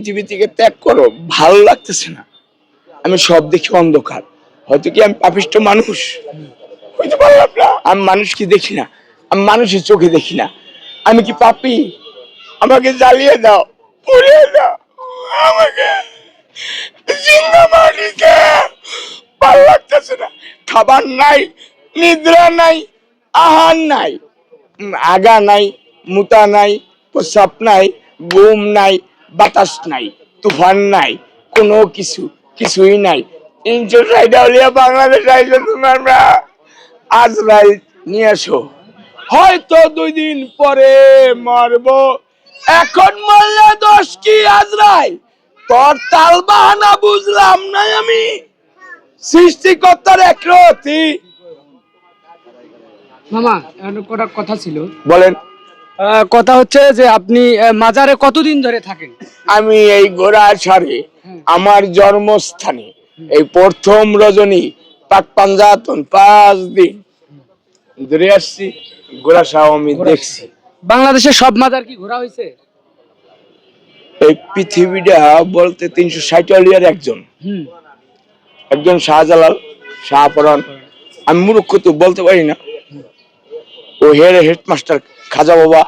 পৃথিবী থেকে ত্যাগ করো, ভালো লাগতেছে না। আমি সব দেখি অন্ধকার। হয়তো কি আমি পাপিষ্ট মানুষ? হইতে পারলাম না আমি মানুষকে দেখি না? আমি মানুষের চোখে দেখি না। আমি কি পাপি? আমাকে জ্বালিয়ে দাও, পুড়িয়ে দাও। আমাকে খাবার নাই, নিদ্রা নাই, আহার নাই। আগা নাই, মুতা নাই প্রসাব নাই, ঘুম নাই বাতাস নাই তুফান নাই কোনো কিছু কিছুই নাই। তিনশো ষাট আউলিয়া বাংলাদেশ আইসো তোমার। আজরাইল নিয়ে আসো। হয়তো দুই দিন পরে মরবো। এখন মরলে দোষ কি আজ আজরাইল তোর তাল বাহানা বুঝলাম না আমি। সৃষ্টিকর্তার একরতি। মামা একটা কটা কথা ছিল। বলেন। কথা হচ্ছে যে আপনি মাজারে কতদিন ধরে থাকেন? আমি এই গোড়া সারে আমার জন্মস্থানে এই প্রথম রজনী পাক পাঞ্জাতন পাঁচ দিন ধরে আসছি গোড়া সাহ আমি দেখছি। বাংলাদেশের সব মাজার কি ঘোরা হয়েছে? এই পৃথিবীটা বলতে তিনশো ষাট একজন। একজন শাহজালাল শাহপরান আমি মূর্খ তো বলতে পারি না। ও হেড হেডমাস্টার খাজা বাবা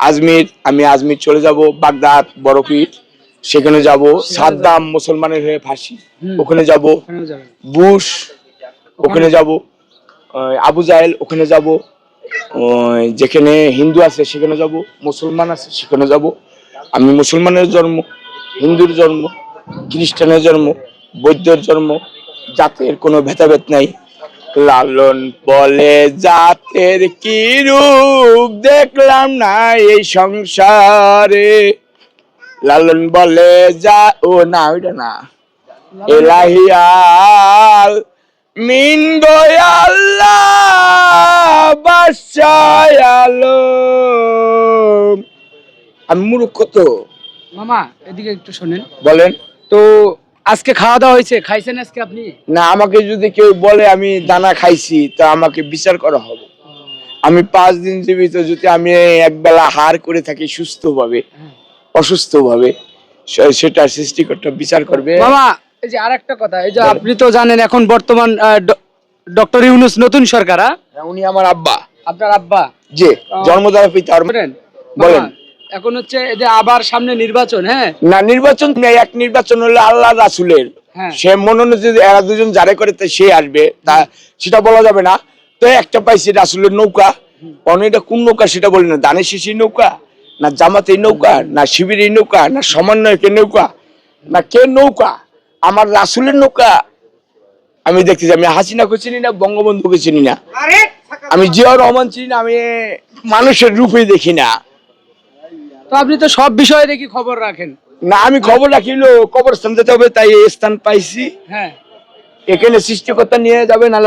আজমির আমি আজমির চলে যাব বাগদাদ বড়পীঠ সেখানে যাব সাদ্দাম মুসলমানের হয়ে ফাঁসি ওখানে যাব বুশ ওখানে যাব আবু জাহেল ওখানে যাব যেখানে হিন্দু আছে সেখানে যাব মুসলমান আছে সেখানে যাব। আমি মুসলমানের জন্ম হিন্দুর জন্ম খ্রিস্টানের জন্ম বৌদ্ধের জন্ম জাতের কোনো ভেদাভেদ নাই। লালন বলে জাতের কি রূপ দেখলাম না এই সংসারে? লালন বলে যা ও না ওইটা না। এলাহিয়াল মিন বাসায়ালো আমি মূর্খ তো? মামা এদিকে একটু শোনেন। বলেন। তো আজকে খাওয়া দাওয়া হয়েছে খাইছেন আজকে আপনি? না আমাকে যদি কেউ বলে আমি দানা খাইছি তা আমাকে বিচার করা হবে। আমি পাঁচ দিন জীবিত যদি আমি একবেলা হার করে থাকি সুস্থ ভাবে অসুস্থ ভাবে সেটা সৃষ্টিকর্তা বিচার করবে। মামা এই যে আরেকটা কথা এই যে আপনি তো জানেন এখন বর্তমান ডক্টর ইউনুস নতুন সরকার হ্যাঁ? হ্যাঁ, উনি আমার আব্বা। আপনার আব্বা? যে জন্মদাতা পিতা বলেন। এখন হচ্ছে এই যে আবার সামনে নির্বাচন হ্যাঁ? না নির্বাচন নেই এক নির্বাচন হলো আল্লাহ রাসুলের। হ্যাঁ। সে মনোনয়ন এরা দুজন যারে করে সে আসবে তা সেটা বলা যাবে না। তো একটা পাইছি রাসুলের নৌকা। অনেকটা কোন নৌকা সেটা বলি না দানের শিশির নৌকা না জামাতের নৌকা না শিবিরের নৌকা না সমন্বয়কের নৌকা না কে নৌকা? আমার রাসুলের নৌকা আমি দেখতে যাই আমি হাসিনাকে চিনি না বঙ্গবন্ধুকে চিনি না। আমি জিয়াউর রহমান চিনি না আমি মানুষের রূপে দেখি না। তো আপনি তো সব বিষয়ে দেখি খবর রাখেন। না আমি খবর রাখিলো কবরস্থান যেতে হবে তাই এই স্থান পাইছি। হ্যাঁ। এখানে সৃষ্টিকর্তা নিয়ে যাবে নাহলে